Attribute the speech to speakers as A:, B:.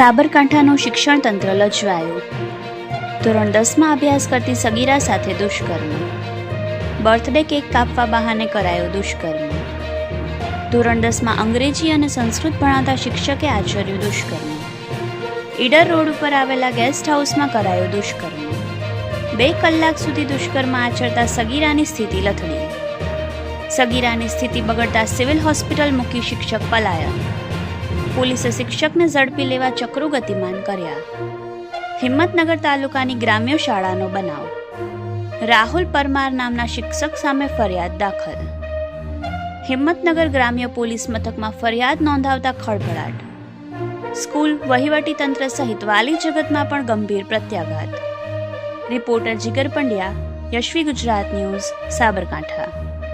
A: સાબરકાંઠાનું શિક્ષણ તંત્ર લજવાયું. ધોરણ દસમાં અભ્યાસ કરતી સગીરા સાથે દુષ્કર્મ. બર્થડે કેક કાપવા બહાને કરાયો દુષ્કર્મ. ધોરણ દસમાં અંગ્રેજી અને સંસ્કૃત ભણાતા શિક્ષકે આચર્યું દુષ્કર્મ. ઈડર રોડ ઉપર આવેલા ગેસ્ટ હાઉસમાં કરાયો દુષ્કર્મ. બે કલાક સુધી દુષ્કર્મ આચરતા સગીરાની સ્થિતિ લથડી. સગીરાની સ્થિતિ બગડતા સિવિલ હોસ્પિટલ મૂકી શિક્ષક પલાયન. પોલીસે શિક્ષકને ઝડપી લેવા ચક્રો ગતિમાન કર્યા. હિંમતનગર તાલુકાની ગ્રામ્ય શાળાનો બનાવ. રાહુલ પરમાર નામના શિક્ષક સામે ફરિયાદ દાખલ. હિંમતનગર ગ્રામ્ય પોલીસ મથકમાં ફરિયાદ નોંધાવતા ખળભળાટ. સ્કૂલ વહીવટીતંત્ર સહિત વાલી જગતમાં પણ ગંભીર પ્રત્યાઘાત. Reporter Jigar Pandya, Yashvi Gujarat news, Sabarkantha.